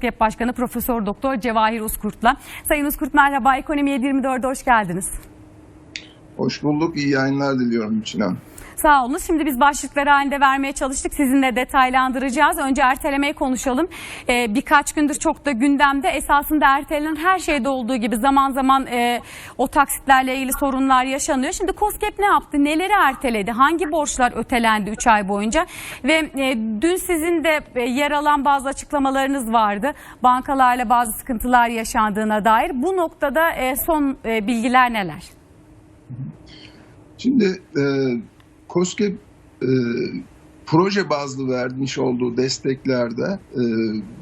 COSGAP Başkanı Profesör Doktor Cevahir Uskurt'la. Sayın Uskurt merhaba. Ekonomi 724'e hoş geldiniz. Hoş bulduk. İyi yayınlar diliyorum için Hanım. Sağ olun. Şimdi biz başlıkları halinde vermeye çalıştık. Sizinle detaylandıracağız. Önce ertelemeyi konuşalım. Ee, birkaç gündür çok da gündemde. Esasında ertelenen her şeyde olduğu gibi zaman zaman e, o taksitlerle ilgili sorunlar yaşanıyor. Şimdi COSGAP ne yaptı? Neleri erteledi? Hangi borçlar ötelendi 3 ay boyunca? Ve e, dün sizin de e, yer alan bazı açıklamalarınız vardı. Bankalarla bazı sıkıntılar yaşandığına dair. Bu noktada e, son e, bilgiler neler? Şimdi e, COSGAP e, proje bazlı vermiş olduğu desteklerde e,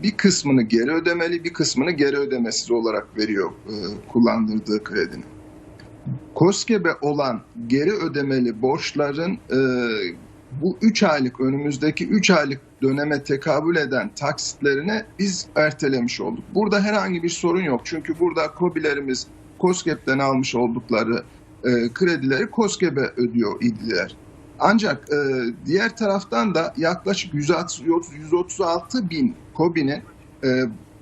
bir kısmını geri ödemeli, bir kısmını geri ödemesiz olarak veriyor e, kullandırdığı kredinin. COSGAP'e olan geri ödemeli borçların e, bu 3 aylık önümüzdeki 3 aylık döneme tekabül eden taksitlerini biz ertelemiş olduk. Burada herhangi bir sorun yok. Çünkü burada COBİ'lerimiz COSGAP'ten almış oldukları e, kredileri COSGAP'e ödüyor idiler. Ancak e, diğer taraftan da yaklaşık 136 bin COBİ'nin e,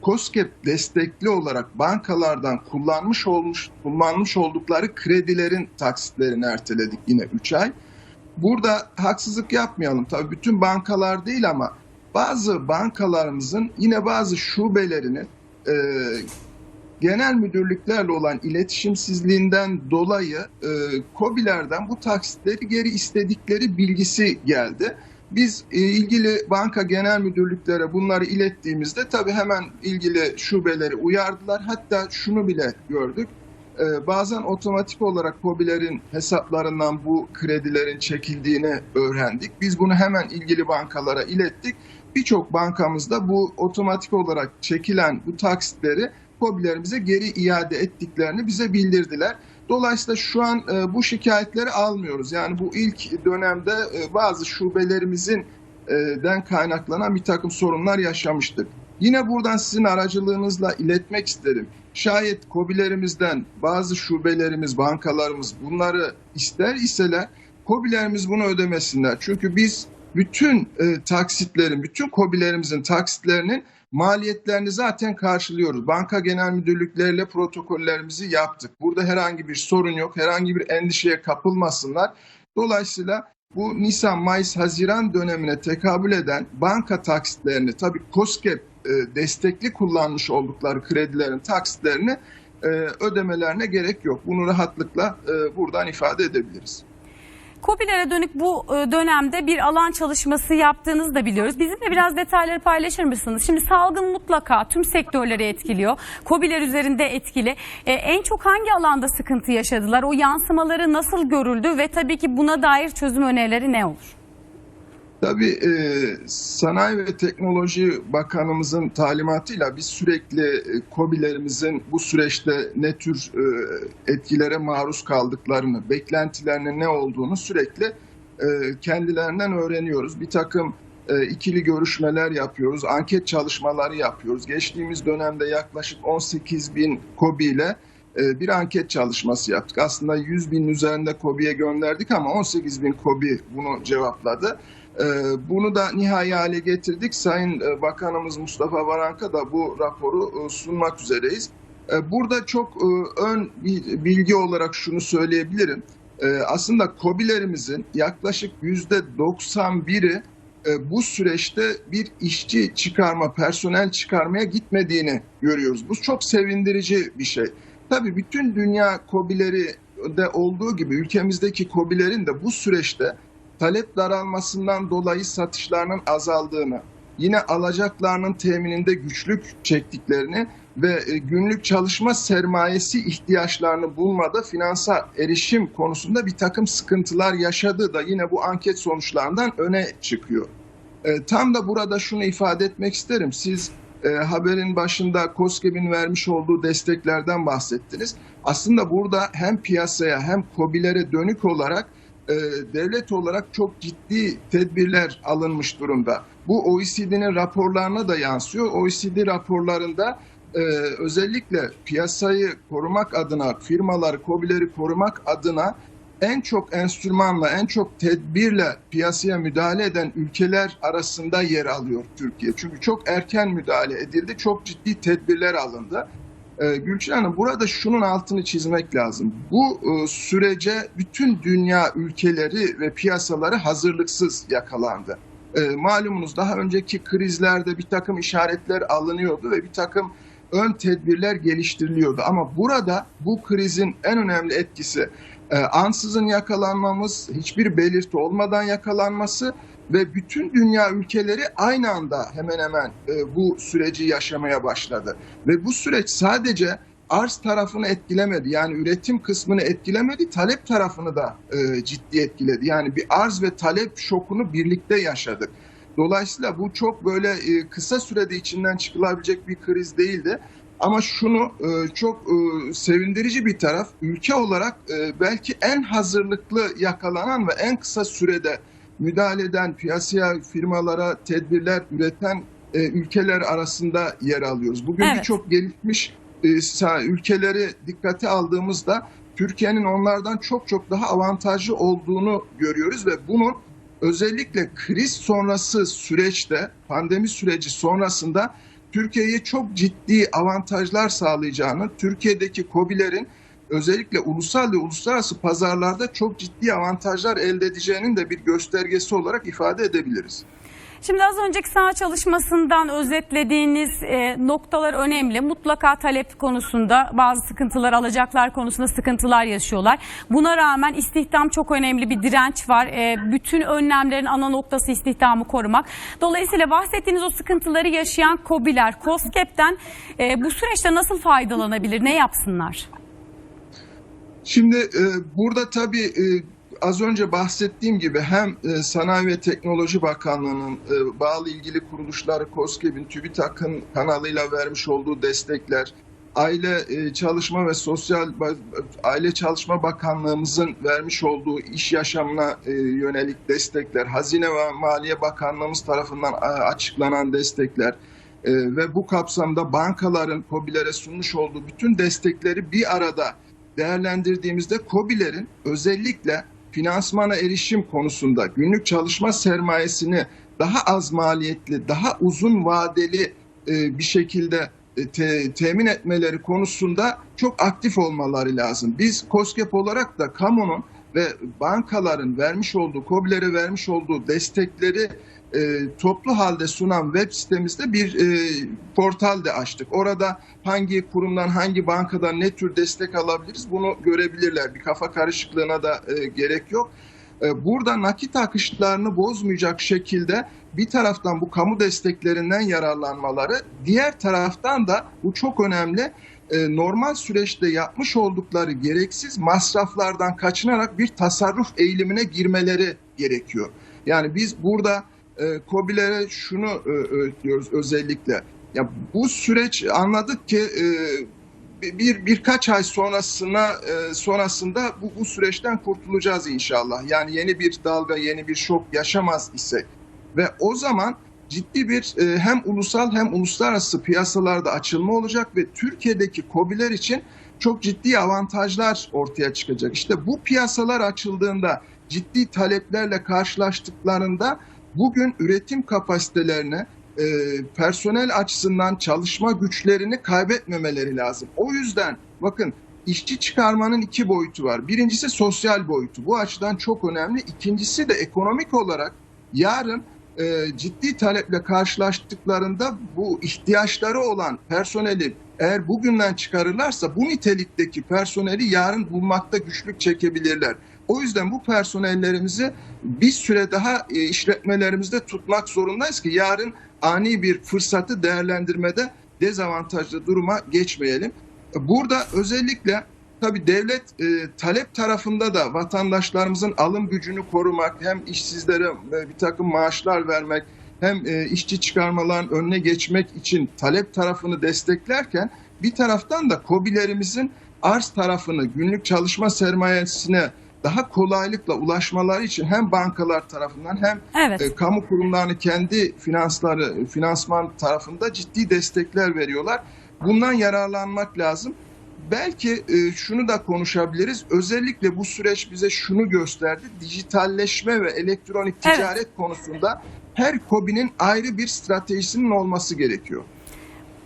COSGAP destekli olarak bankalardan kullanmış olmuş kullanmış oldukları kredilerin taksitlerini erteledik yine 3 ay. Burada haksızlık yapmayalım. Tabii bütün bankalar değil ama bazı bankalarımızın yine bazı şubelerinin e, genel müdürlüklerle olan iletişimsizliğinden dolayı e, KOBİ'lerden bu taksitleri geri istedikleri bilgisi geldi. Biz e, ilgili banka genel müdürlüklere bunları ilettiğimizde tabii hemen ilgili şubeleri uyardılar. Hatta şunu bile gördük. E, bazen otomatik olarak KOBİ'lerin hesaplarından bu kredilerin çekildiğini öğrendik. Biz bunu hemen ilgili bankalara ilettik. Birçok bankamızda bu otomatik olarak çekilen bu taksitleri KOBİ'lerimize geri iade ettiklerini bize bildirdiler. Dolayısıyla şu an e, bu şikayetleri almıyoruz. Yani bu ilk dönemde e, bazı şubelerimizin e, den kaynaklanan bir takım sorunlar yaşamıştık. Yine buradan sizin aracılığınızla iletmek isterim. Şayet KOBİ'lerimizden bazı şubelerimiz, bankalarımız bunları ister iseler KOBİ'lerimiz bunu ödemesinler. Çünkü biz bütün e, taksitlerin, bütün KOBİ'lerimizin taksitlerinin maliyetlerini zaten karşılıyoruz. Banka genel müdürlükleriyle protokollerimizi yaptık. Burada herhangi bir sorun yok, herhangi bir endişeye kapılmasınlar. Dolayısıyla bu Nisan, Mayıs, Haziran dönemine tekabül eden banka taksitlerini, tabii COSGAP e, destekli kullanmış oldukları kredilerin taksitlerini e, ödemelerine gerek yok. Bunu rahatlıkla e, buradan ifade edebiliriz. COBİ'lere dönük bu e, dönemde bir alan çalışması yaptığınızı da biliyoruz. Bizimle biraz detayları paylaşır mısınız? Şimdi salgın mutlaka tüm sektörleri etkiliyor. COBİ'ler üzerinde etkili. E, en çok hangi alanda sıkıntı yaşadılar? O yansımaları nasıl görüldü ve tabii ki buna dair çözüm önerileri ne olur? Tabii e, Sanayi ve Teknoloji Bakanımızın talimatıyla biz sürekli e, KOBİ'lerimizin bu süreçte ne tür e, etkilere maruz kaldıklarını, beklentilerinin ne olduğunu sürekli e, kendilerinden öğreniyoruz. Bir takım e, ikili görüşmeler yapıyoruz, anket çalışmaları yapıyoruz. Geçtiğimiz dönemde yaklaşık 18 bin KOBİ ile bir anket çalışması yaptık. Aslında 100 bin üzerinde KOBİ'ye gönderdik ama 18 bin KOBİ bunu cevapladı. Ee, Bunu da nihai hale getirdik. Sayın e, Bakanımız Mustafa Varanka da bu raporu e, sunmak üzereyiz. E, Burada çok e, ön bilgi olarak şunu söyleyebilirim. Aslında KOBİ'lerimizin yaklaşık yüzde 91'i e, bu süreçte bir işçi çıkarma, personel çıkarmaya gitmediğini görüyoruz. Bu çok sevindirici bir şey. Tabii bütün dünya KOBİ'leri de olduğu gibi ülkemizdeki KOBİ'lerin de bu süreçte talep daralmasından dolayı satışlarının azaldığını, yine alacaklarının temininde güçlük çektiklerini ve e, günlük çalışma sermayesi ihtiyaçlarını bulmada finansa erişim konusunda bir takım sıkıntılar yaşadığı da yine bu anket sonuçlarından öne çıkıyor. E, tam da burada şunu ifade etmek isterim. Siz e, haberin başında COSGAP'in vermiş olduğu desteklerden bahsettiniz. Aslında burada hem piyasaya hem KOBİ'lere dönük olarak e, devlet olarak çok ciddi tedbirler alınmış durumda. Bu OECD'nin raporlarına da yansıyor. OECD raporlarında e, özellikle piyasayı korumak adına, firmaları, KOBİ'leri korumak adına en çok enstrümanla, en çok tedbirle piyasaya müdahale eden ülkeler arasında yer alıyor Türkiye. Çünkü çok erken müdahale edildi, çok ciddi tedbirler alındı. Ee, Gülçin Hanım burada şunun altını çizmek lazım. Bu e, sürece bütün dünya ülkeleri ve piyasaları hazırlıksız yakalandı. Ee, malumunuz daha önceki krizlerde bir takım işaretler alınıyordu ve bir takım ön tedbirler geliştiriliyordu. Ama burada bu krizin en önemli etkisi e, ansızın yakalanmamız, hiçbir belirti olmadan yakalanması ve bütün dünya ülkeleri aynı anda hemen hemen e, bu süreci yaşamaya başladı. Ve bu süreç sadece arz tarafını etkilemedi. Yani üretim kısmını etkilemedi, talep tarafını da e, ciddi etkiledi. Yani bir arz ve talep şokunu birlikte yaşadık. Dolayısıyla bu çok böyle e, kısa sürede içinden çıkılabilecek bir kriz değildi. Ama şunu e, çok e, sevindirici bir taraf, ülke olarak e, belki en hazırlıklı yakalanan ve en kısa sürede müdahale eden piyasaya, firmalara tedbirler üreten ülkeler arasında yer alıyoruz. Bugün Evet. birçok gelişmiş ülkeleri dikkate aldığımızda Türkiye'nin onlardan çok çok daha avantajlı olduğunu görüyoruz ve bunun özellikle kriz sonrası süreçte, pandemi süreci sonrasında Türkiye'ye çok ciddi avantajlar sağlayacağını, Türkiye'deki KOBİ'lerin özellikle ulusal ve uluslararası pazarlarda çok ciddi avantajlar elde edeceğinin de bir göstergesi olarak ifade edebiliriz. Şimdi az önceki saha çalışmasından özetlediğiniz e, noktalar önemli. Mutlaka talep konusunda bazı sıkıntılar, alacaklar konusunda sıkıntılar yaşıyorlar. Buna rağmen istihdam çok önemli bir direnç var. E, bütün önlemlerin ana noktası istihdamı korumak. Dolayısıyla bahsettiğiniz o sıkıntıları yaşayan KOBİ'ler, COSGAP'ten e, bu süreçte nasıl faydalanabilir, ne yapsınlar? Şimdi e, burada tabii e, az önce bahsettiğim gibi hem e, Sanayi ve Teknoloji Bakanlığı'nın e, bağlı ilgili kuruluşları KOSGEB'in TÜBİTAK'ın kanalıyla vermiş olduğu destekler, Aile e, Çalışma ve Sosyal Aile Çalışma Bakanlığımızın vermiş olduğu iş yaşamına yönelik destekler, Hazine ve Maliye Bakanlığımız tarafından açıklanan destekler ve bu kapsamda bankaların KOBİ'lere sunmuş olduğu bütün destekleri bir arada değerlendirdiğimizde KOBİ'lerin özellikle finansmana erişim konusunda günlük çalışma sermayesini daha az maliyetli, daha uzun vadeli e, bir şekilde e, te- temin etmeleri konusunda çok aktif olmaları lazım. Biz KOSGEB olarak da kamunun ve bankaların vermiş olduğu, KOBİ'lere vermiş olduğu destekleri e, toplu halde sunan web sitemizde bir e, portal de açtık. Orada hangi kurumdan, hangi bankadan ne tür destek alabiliriz bunu görebilirler. Bir kafa karışıklığına da e, gerek yok. E, burada nakit akışlarını bozmayacak şekilde bir taraftan bu kamu desteklerinden yararlanmaları, diğer taraftan da bu çok önemli e, normal süreçte yapmış oldukları gereksiz masraflardan kaçınarak bir tasarruf eğilimine girmeleri gerekiyor. Yani biz burada e, KOBİ'lere şunu e, öğütlüyoruz özellikle. Ya bu süreç anladık ki e, bir birkaç ay sonrasına e, sonrasında bu, bu süreçten kurtulacağız inşallah. Yani yeni bir dalga, yeni bir şok yaşamaz isek ve o zaman ciddi bir e, hem ulusal hem uluslararası piyasalarda açılma olacak ve Türkiye'deki KOBİ'ler için çok ciddi avantajlar ortaya çıkacak. İşte bu piyasalar açıldığında ciddi taleplerle karşılaştıklarında bugün üretim kapasitelerini e, personel açısından çalışma güçlerini kaybetmemeleri lazım. O yüzden bakın işçi çıkarmanın iki boyutu var. Birincisi sosyal boyutu. Bu açıdan çok önemli. İkincisi de ekonomik olarak yarın e, ciddi taleple karşılaştıklarında bu ihtiyaçları olan personeli eğer bugünden çıkarırlarsa bu nitelikteki personeli yarın bulmakta güçlük çekebilirler. O yüzden bu personellerimizi bir süre daha e, işletmelerimizde tutmak zorundayız ki yarın ani bir fırsatı değerlendirmede dezavantajlı duruma geçmeyelim. Burada özellikle tabii devlet e, talep tarafında da vatandaşlarımızın alım gücünü korumak, hem işsizlere e, bir takım maaşlar vermek, hem e, işçi çıkarmaların önüne geçmek için talep tarafını desteklerken bir taraftan da KOBİ'lerimizin arz tarafını, günlük çalışma sermayesine daha kolaylıkla ulaşmaları için hem bankalar tarafından hem Evet. e, kamu kurumlarını kendi finansları, finansman tarafında ciddi destekler veriyorlar. Bundan yararlanmak lazım. belki e, şunu da konuşabiliriz. Özellikle bu süreç bize şunu gösterdi. Dijitalleşme ve elektronik Evet. ticaret konusunda her KOBİ'nin ayrı bir stratejisinin olması gerekiyor.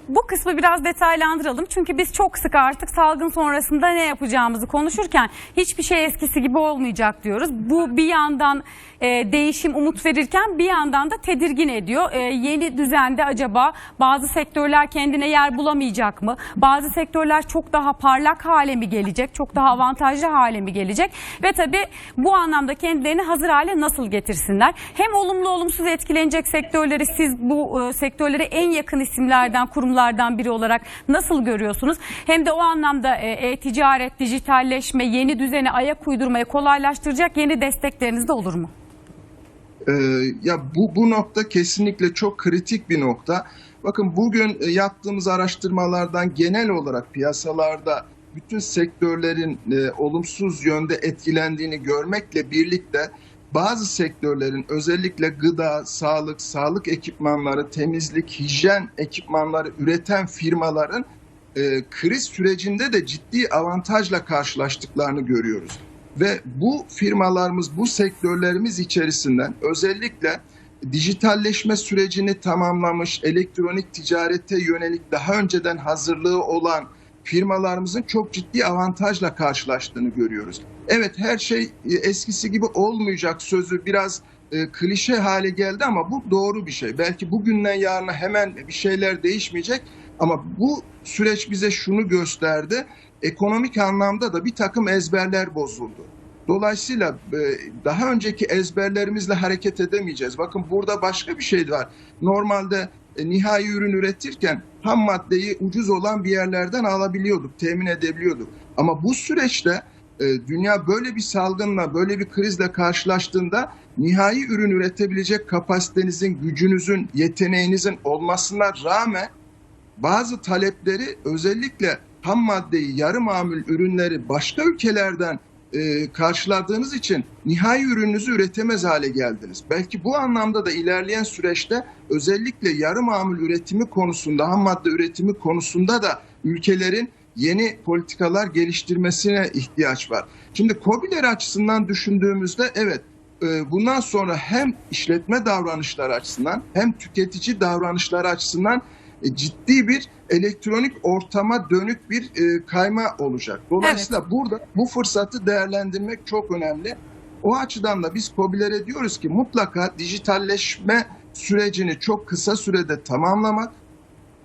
Bu kısmı biraz detaylandıralım. Çünkü biz çok sık artık salgın sonrasında ne yapacağımızı konuşurken hiçbir şey eskisi gibi olmayacak diyoruz. Bu bir yandan e, değişim umut verirken bir yandan da tedirgin ediyor. E, yeni düzende acaba bazı sektörler kendine yer bulamayacak mı? Bazı sektörler çok daha parlak hale mi gelecek? Çok daha avantajlı hale mi gelecek? Ve tabii bu anlamda kendilerini hazır hale nasıl getirsinler? Hem olumlu olumsuz etkilenecek sektörleri siz bu e, sektörlere en yakın isimlerden, kurumlardan biri olarak nasıl görüyorsunuz? Hem de o anlamda e, e-ticaret, dijitalleşme, yeni düzene ayak uydurmayı kolaylaştıracak yeni destekleriniz de olur mu? Ee, ya bu bu nokta kesinlikle çok kritik bir nokta. Bakın bugün e, yaptığımız araştırmalardan genel olarak piyasalarda bütün sektörlerin e, olumsuz yönde etkilendiğini görmekle birlikte bazı sektörlerin özellikle gıda, sağlık, sağlık ekipmanları, temizlik, hijyen ekipmanları üreten firmaların e, kriz sürecinde de ciddi avantajla karşılaştıklarını görüyoruz. Ve bu firmalarımız, bu sektörlerimiz içerisinden özellikle dijitalleşme sürecini tamamlamış, elektronik ticarete yönelik daha önceden hazırlığı olan firmalarımızın çok ciddi avantajla karşılaştığını görüyoruz. Evet her şey e, eskisi gibi olmayacak sözü biraz e, klişe hale geldi ama bu doğru bir şey. Belki bugünden yarına hemen bir şeyler değişmeyecek ama bu süreç bize şunu gösterdi. Ekonomik anlamda da bir takım ezberler bozuldu. Dolayısıyla e, daha önceki ezberlerimizle hareket edemeyeceğiz. Bakın burada başka bir şey var. Normalde nihai ürün üretirken ham maddeyi ucuz olan bir yerlerden alabiliyorduk, temin edebiliyorduk. Ama bu süreçte e, dünya böyle bir salgınla, böyle bir krizle karşılaştığında nihai ürün üretebilecek kapasitenizin, gücünüzün, yeteneğinizin olmasına rağmen bazı talepleri özellikle ham maddeyi, yarı mamul ürünleri başka ülkelerden e, karşıladığınız için nihai ürününüzü üretemez hale geldiniz. Belki bu anlamda da ilerleyen süreçte özellikle yarı mamul üretimi konusunda, ham madde üretimi konusunda da ülkelerin yeni politikalar geliştirmesine ihtiyaç var. Şimdi COBİ'ler açısından düşündüğümüzde evet e, bundan sonra hem işletme davranışları açısından hem tüketici davranışları açısından ciddi bir elektronik ortama dönük bir e, kayma olacak. Dolayısıyla burada bu fırsatı değerlendirmek çok önemli. O açıdan da biz COBİ'lere diyoruz ki mutlaka dijitalleşme sürecini çok kısa sürede tamamlamak,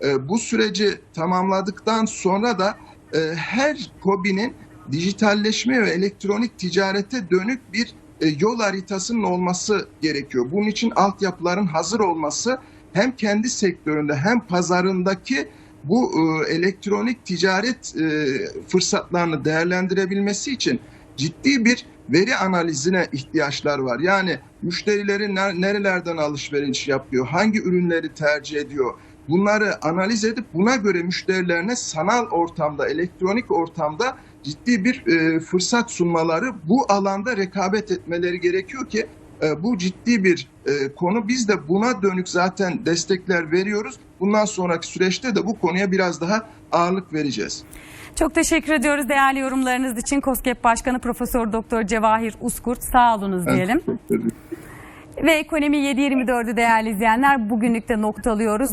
e, bu süreci tamamladıktan sonra da e, her COBİ'nin dijitalleşme ve elektronik ticarete dönük bir e, yol haritasının olması gerekiyor. Bunun için altyapıların hazır olması hem kendi sektöründe hem pazarındaki bu e, elektronik ticaret e, fırsatlarını değerlendirebilmesi için ciddi bir veri analizine ihtiyaçlar var. Yani müşterilerin ner- nerelerden alışveriş yapıyor, hangi ürünleri tercih ediyor, bunları analiz edip buna göre müşterilerine sanal ortamda, elektronik ortamda ciddi bir e, fırsat sunmaları, bu alanda rekabet etmeleri gerekiyor ki bu ciddi bir e, konu. Biz de buna dönük zaten destekler veriyoruz. Bundan sonraki süreçte de bu konuya biraz daha ağırlık vereceğiz. Çok teşekkür ediyoruz değerli yorumlarınız için. KOSGEB Başkanı Profesör Doktor Cevahir Uskurt sağ olunuz diyelim. Ve Ekonomi 724'ü değerli izleyenler bugünlük de noktalıyoruz.